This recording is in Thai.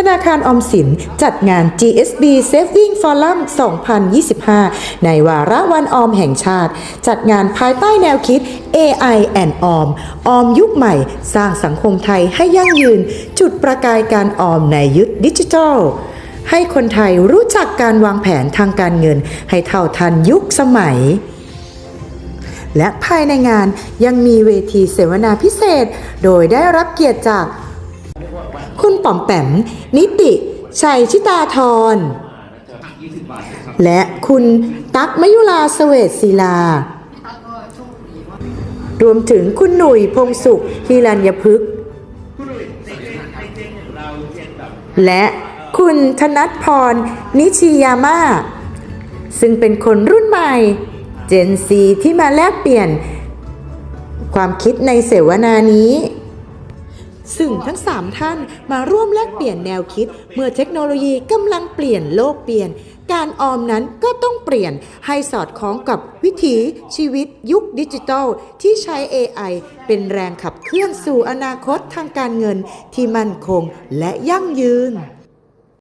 ธนาคารออมสินจัดงาน GSB Saving Forum 2025 ในวาระวันออมแห่งชาติ จัดงานภายใต้แนวคิด AI and ออม ออมยุคใหม่ สร้างสังคมไทยให้ยั่งยืน จุดประกายการออมในยุคดิจิทัลให้คนไทยรู้จักการวางแผนทางการเงิน ให้เท่าทันยุคสมัย และภายในงานยังมีเวทีเสวนาพิเศษ โดยได้รับเกียรติจาก คุณป๋อมแปม นิติชัยชิตาธร และคุณตั๊กมยุลาเสเวตศิลารวมถึงคุณหนุ่ยพงสุขฮิรัญยพฤกษ์และคุณธนัทพร นิชิยาม่า ซึ่งเป็นคนรุ่นใหม่ เจนซีที่มาแลกเปลี่ยน ความคิดในเสวนานี้ ซึ่งทั้ง 3 ท่านมาร่วมแลกเปลี่ยนแนวคิด เมื่อเทคโนโลยีกำลังเปลี่ยนโลกเปลี่ยน การออมนั้นก็ต้องเปลี่ยนให้สอดคล้องกับวิถีชีวิตยุคดิจิทัล ที่ใช้ AI เป็นแรงขับเคลื่อนสู่อนาคตทางการเงินที่มั่นคงและยั่งยืน